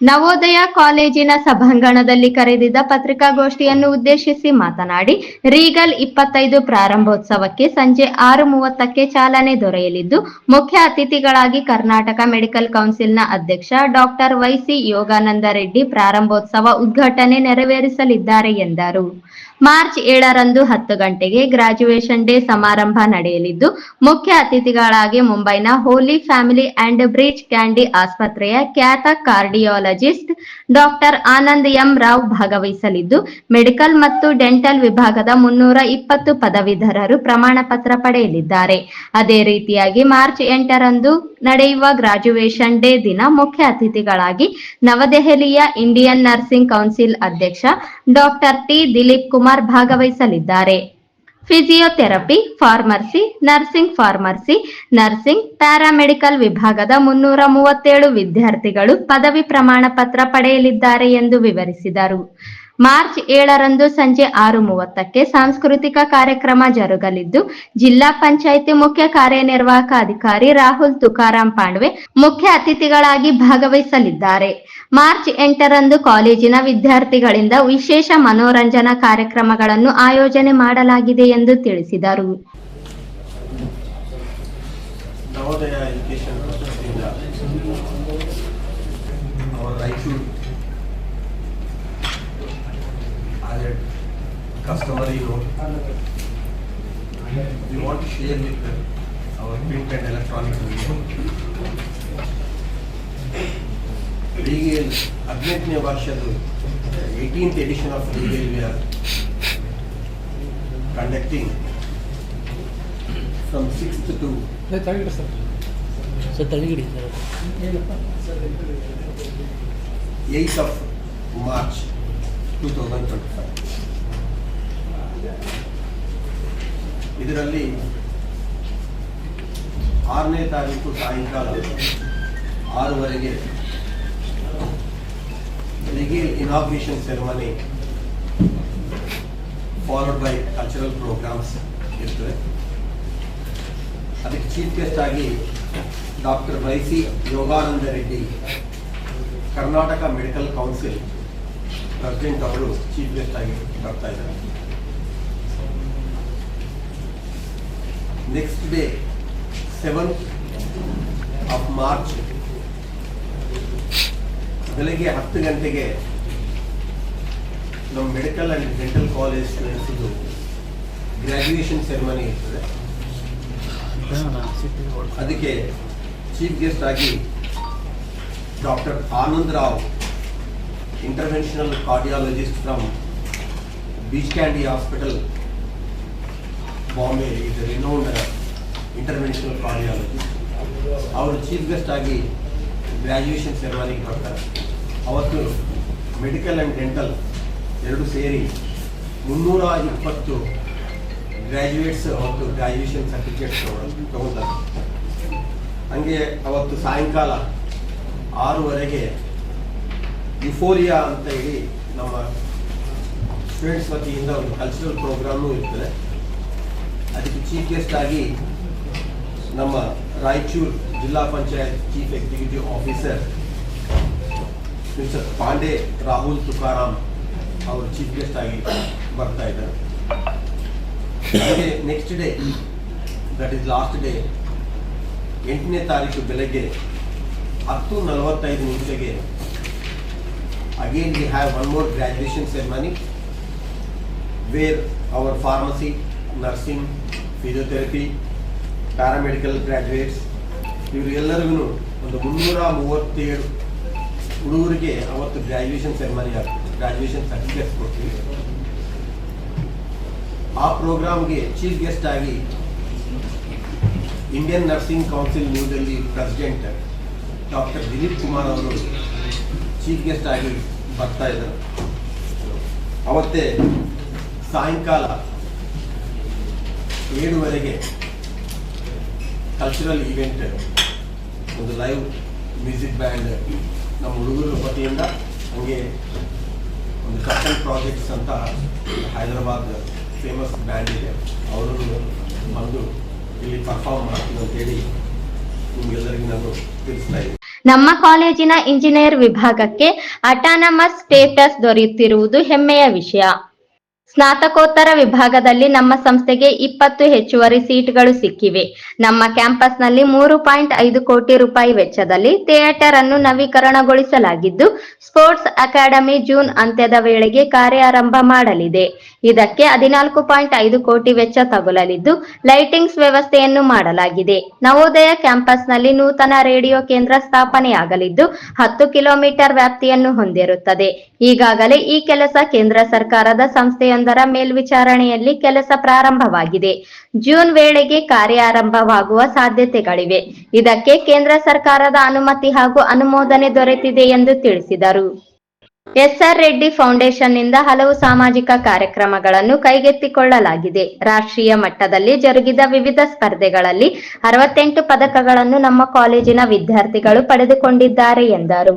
ನವೋದಯ ಕಾಲೇಜಿನ ಸಭಾಂಗಣದಲ್ಲಿ ಕರೆದಿದ್ದ ಪತ್ರಿಕಾಗೋಷ್ಠಿಯನ್ನು ಉದ್ದೇಶಿಸಿ ಮಾತನಾಡಿ, ರೀಗಲ್ ಇಪ್ಪತ್ತೈದು ಪ್ರಾರಂಭೋತ್ಸವಕ್ಕೆ ಸಂಜೆ ಆರು ಮೂವತ್ತಕ್ಕೆ ಚಾಲನೆ ದೊರೆಯಲಿದ್ದು, ಮುಖ್ಯ ಅತಿಥಿಗಳಾಗಿ ಕರ್ನಾಟಕ ಮೆಡಿಕಲ್ ಕೌನ್ಸಿಲ್ನ ಅಧ್ಯಕ್ಷ doctor Y C Yogananda Reddy ಪ್ರಾರಂಭೋತ್ಸವ ಉದ್ಘಾಟನೆ ನೆರವೇರಿಸಲಿದ್ದಾರೆ ಎಂದರು. ಮಾರ್ಚ್ ಏಳರಂದು ಹತ್ತು ಗಂಟೆಗೆ ಗ್ರಾಜುಯೇಷನ್ ಡೇ ಸಮಾರಂಭ ನಡೆಯಲಿದ್ದು, ಮುಖ್ಯ ಅತಿಥಿಗಳಾಗಿ ಮುಂಬೈನ holy family and Breach Candy ಆಸ್ಪತ್ರೆಯ ಖ್ಯಾತ cardiologist doctor Anand M Rao ಭಾಗವಹಿಸಲಿದ್ದು, ಮೆಡಿಕಲ್ ಮತ್ತು ಡೆಂಟಲ್ ವಿಭಾಗದ ಮುನ್ನೂರ ಇಪ್ಪತ್ತು ಪದವೀಧರರು ಪ್ರಮಾಣ ಪತ್ರ ಪಡೆಯಲಿದ್ದಾರೆ. ಅದೇ ರೀತಿಯಾಗಿ ಮಾರ್ಚ್ ಎಂಟರಂದು ನಡೆಯುವ ಗ್ರಾಜುಯೇಷನ್ ಡೇ ದಿನ ಮುಖ್ಯ ಅತಿಥಿಗಳಾಗಿ ನವದೆಹಲಿಯ ಇಂಡಿಯನ್ ನರ್ಸಿಂಗ್ ಕೌನ್ಸಿಲ್ ಅಧ್ಯಕ್ಷ ಡಾಕ್ಟರ್ ಟಿ ದಿಲೀಪ್ ಕುಮಾರ್ ಭಾಗವಹಿಸಲಿದ್ದಾರೆ. Physiotherapy, pharmacy, nursing pharmacy, nursing, paramedical ವಿಭಾಗದ ಮುನ್ನೂರ ಮೂವತ್ತೇಳು ವಿದ್ಯಾರ್ಥಿಗಳು ಪದವಿ ಪ್ರಮಾಣ ಪತ್ರ ಪಡೆಯಲಿದ್ದಾರೆ ಎಂದು ವಿವರಿಸಿದರು. ಮಾರ್ಚ್ ಏಳರಂದು ಸಂಜೆ ಆರು ಮೂವತ್ತಕ್ಕೆ ಸಾಂಸ್ಕೃತಿಕ ಕಾರ್ಯಕ್ರಮ ಜರುಗಲಿದ್ದು, ಜಿಲ್ಲಾ ಪಂಚಾಯಿತಿ ಮುಖ್ಯ ಕಾರ್ಯನಿರ್ವಾಹಕ ಅಧಿಕಾರಿ ರಾಹುಲ್ ತುಕಾರಾಂ ಪಾಂಡ್ವೆ ಮುಖ್ಯ ಅತಿಥಿಗಳಾಗಿ ಭಾಗವಹಿಸಲಿದ್ದಾರೆ. ಮಾರ್ಚ್ ಎಂಟರಂದು ಕಾಲೇಜಿನ ವಿದ್ಯಾರ್ಥಿಗಳಿಂದ ವಿಶೇಷ ಮನೋರಂಜನಾ ಕಾರ್ಯಕ್ರಮಗಳನ್ನು ಆಯೋಜನೆ ಮಾಡಲಾಗಿದೆ ಎಂದು ತಿಳಿಸಿದರು ನವೋದಯ ಎಜುಕೇಶನ್ ಟ್ರಸ್ಟಿಂದ ಅವರ Raichur added customary ego. We want to share with them our print and electronic media. Legal ಹದಿನೆಂಟನೇ ವರ್ಷದ eighteenth edition of legal V R conducting from sixth to sir ತಳಗಿಡಿ ಸರ್ 8th of March 2025. ಇದರಲ್ಲಿ ಆರನೇ ತಾರೀಕು ಸಾಯಂಕಾಲ ಆರೂವರೆಗೆ legal inauguration ceremony followed by cultural programs ಇರ್ತವೆ ಅದಕ್ಕೆ ಚೀಫ್ ಗೆಸ್ಟ್ ಆಗಿ doctor Y C Yogananda Reddy Karnataka medical council president ಅವರು ಚೀಫ್ ಗೆಸ್ಟ್ ಆಗಿ ಬರ್ತಾ ಇದ್ದಾರೆ. Next day seventh of March ಬೆಳಗ್ಗೆ ಹತ್ತು ಗಂಟೆಗೆ ನಮ್ಮ ಮೆಡಿಕಲ್ ಆ್ಯಂಡ್ ಡೆಂಟಲ್ ಕಾಲೇಜ್ ಸ್ಟೂಡೆಂಟ್ಸ್ದು ಗ್ರ್ಯಾಜುಯೇಷನ್ ಸೆರೆಮನಿ ಇರ್ತದೆ. ಅದಕ್ಕೆ ಚೀಫ್ ಗೆಸ್ಟ್ ಆಗಿ doctor Anand Rao interventional cardiologist from Breach Candy hospital Bombay is renowned international cardiologist ಅವರು ಚೀಫ್ ಗೆಸ್ಟ್ ಆಗಿ ಗ್ರ್ಯಾಜುಯೇಷನ್ ಸೆರೆಮನಿಗೆ ಬರ್ತಾರೆ. ಅವತ್ತು ಮೆಡಿಕಲ್ ಆ್ಯಂಡ್ ಡೆಂಟಲ್ ಎರಡು ಸೇರಿ ಮುನ್ನೂರ ಇಪ್ಪತ್ತು ಗ್ರ್ಯಾಜುಯೇಟ್ಸ್ ಅವತ್ತು ಗ್ರ್ಯಾಜುಯೇಷನ್ ಸರ್ಟಿಫಿಕೇಟ್ಸ್ ತಗೊಂತಾರೆ ಹಂಗೆ ಅವತ್ತು ಸಾಯಂಕಾಲ ಆರೂವರೆಗೆ ಯುಫೋರಿಯಾ ಅಂತ ಹೇಳಿ ನಮ್ಮ ಸ್ಟೂಡೆಂಟ್ಸ್ ವತಿಯಿಂದ ಒಂದು ಕಲ್ಚರಲ್ ಪ್ರೋಗ್ರಾಮು ಇರ್ತದೆ. ಅದಕ್ಕೆ ಚೀಫ್ ಗೆಸ್ಟ್ ಆಗಿ ನಮ್ಮ Raichur Zilla Panchayat chief executive officer mister Pande Rahul Tukaram ಅವರು ಚೀಫ್ ಗೆಸ್ಟ್ ಆಗಿ ಬರ್ತಾ ಇದ್ದಾರೆ. Next day that is last day ಎಂಟನೇ ತಾರೀಕು ಬೆಳಗ್ಗೆ ಹತ್ತು ನಲವತ್ತೈದು ನಿಮಿಷಗೆ again we have one more graduation ceremony where our pharmacy nursing physiotherapy paramedical graduates ಇವರಿಗೆಲ್ಲರಿಗೂ ಒಂದು ಮುನ್ನೂರ ಮೂವತ್ತೇಳು ಹುಡುಗರಿಗೆ ಅವತ್ತು ಗ್ರ್ಯಾಜುಯೇಷನ್ ಸೆರೆಮನಿ ಆಗ್ತದೆ. ಗ್ರ್ಯಾಜುಯೇಷನ್ ಸರ್ಟಿಫಿಕೇಟ್ಸ್ ಕೊಡ್ತೀವಿ. ಆ ಪ್ರೋಗ್ರಾಮ್ಗೆ ಚೀಫ್ ಗೆಸ್ಟ್ ಆಗಿ Indian nursing council New Delhi president doctor Dilip Kumar ಅವರು ಚೀಫ್ ಗೆಸ್ಟ್ ಆಗಿ ಬರ್ತಾ ಇದ್ದಾರೆ. ಅವತ್ತೇ ಸಾಯಂಕಾಲ ಏಳುವರೆಗೆ ಕಲ್ಚರಲ್ ಈವೆಂಟ್ ಒಂದು ಲೈವ್ ಮ್ಯೂಸಿಕ್ ಬ್ಯಾಂಡ್ ನಮ್ಮ ಹುಡುಗರ ವತಿಯಿಂದ ಹಂಗೆ ಒಂದು ಕಟ್ಟಲ್ ಪ್ರಾಜೆಕ್ಟ್ಸ್ ಅಂತ ಹೈದರಾಬಾದ್ ಫೇಮಸ್ ಬ್ಯಾಂಡ್ ಇದೆ. ಅವರು ಬಂದು ಇಲ್ಲಿ ಪರ್ಫಾರ್ಮ್ ಮಾಡ್ತೀವಿ ಅಂತೇಳಿ ನಿಮ್ಗೆಲ್ಲರಿಗೂ ನಾನು ತಿಳಿಸ್ತಾ ಇದ್ದೀನಿ. ನಮ್ಮ ಕಾಲೇಜಿನ ಇಂಜಿನಿಯರ್ ವಿಭಾಗಕ್ಕೆ ಅಟಾನಮಸ್ ಸ್ಟೇಟಸ್ ದೊರೆಯುತ್ತಿರುವುದು ಹೆಮ್ಮೆಯ ವಿಷಯ. ಸ್ನಾತಕೋತ್ತರ ವಿಭಾಗದಲ್ಲಿ ನಮ್ಮ ಸಂಸ್ಥೆಗೆ ಇಪ್ಪತ್ತು ಹೆಚ್ಚುವರಿ ಸೀಟ್ಗಳು ಸಿಕ್ಕಿವೆ. ನಮ್ಮ ಕ್ಯಾಂಪಸ್ನಲ್ಲಿ ಮೂರು ಪಾಯಿಂಟ್ ಐದು ಕೋಟಿ ರೂಪಾಯಿ ವೆಚ್ಚದಲ್ಲಿ ಥಿಯೇಟರ್ ಅನ್ನು ನವೀಕರಣಗೊಳಿಸಲಾಗಿದ್ದು, ಸ್ಪೋರ್ಟ್ಸ್ ಅಕಾಡೆಮಿ ಜೂನ್ ಅಂತ್ಯದ ವೇಳೆಗೆ ಕಾರ್ಯಾರಂಭ ಮಾಡಲಿದೆ. ಇದಕ್ಕೆ ಹದಿನಾಲ್ಕು ಪಾಯಿಂಟ್ ಐದು ಕೋಟಿ ವೆಚ್ಚ ತಗುಲಲಿದ್ದು, ಲೈಟಿಂಗ್ಸ್ ವ್ಯವಸ್ಥೆಯನ್ನು ಮಾಡಲಾಗಿದೆ. ನವೋದಯ ಕ್ಯಾಂಪಸ್ನಲ್ಲಿ ನೂತನ ರೇಡಿಯೋ ಕೇಂದ್ರ ಸ್ಥಾಪನೆಯಾಗಲಿದ್ದು, ಹತ್ತು ಕಿಲೋಮೀಟರ್ ವ್ಯಾಪ್ತಿಯನ್ನು ಹೊಂದಿರುತ್ತದೆ. ಈಗಾಗಲೇ ಈ ಕೆಲಸ ಕೇಂದ್ರ ಸರ್ಕಾರದ ಸಂಸ್ಥೆಯೊಂದರ ಮೇಲ್ವಿಚಾರಣೆಯಲ್ಲಿ ಕೆಲಸ ಪ್ರಾರಂಭವಾಗಿದೆ. ಜೂನ್ ವೇಳೆಗೆ ಕಾರ್ಯಾರಂಭವಾಗುವ ಸಾಧ್ಯತೆಗಳಿವೆ. ಇದಕ್ಕೆ ಕೇಂದ್ರ ಸರ್ಕಾರದ ಅನುಮತಿ ಹಾಗೂ ಅನುಮೋದನೆ ದೊರೆತಿದೆ ಎಂದು ತಿಳಿಸಿದರು. ಎಸ್ಆರ್ ರೆಡ್ಡಿ ಫೌಂಡೇಶನ್ನಿಂದ ಹಲವು ಸಾಮಾಜಿಕ ಕಾರ್ಯಕ್ರಮಗಳನ್ನು ಕೈಗೆತ್ತಿಕೊಳ್ಳಲಾಗಿದೆ. ರಾಷ್ಟ್ರೀಯ ಮಟ್ಟದಲ್ಲಿ ಜರುಗಿದ ವಿವಿಧ ಸ್ಪರ್ಧೆಗಳಲ್ಲಿ ಅರವತ್ತೆಂಟು ಪದಕಗಳನ್ನು ನಮ್ಮ ಕಾಲೇಜಿನ ವಿದ್ಯಾರ್ಥಿಗಳು ಪಡೆದುಕೊಂಡಿದ್ದಾರೆ ಎಂದರು.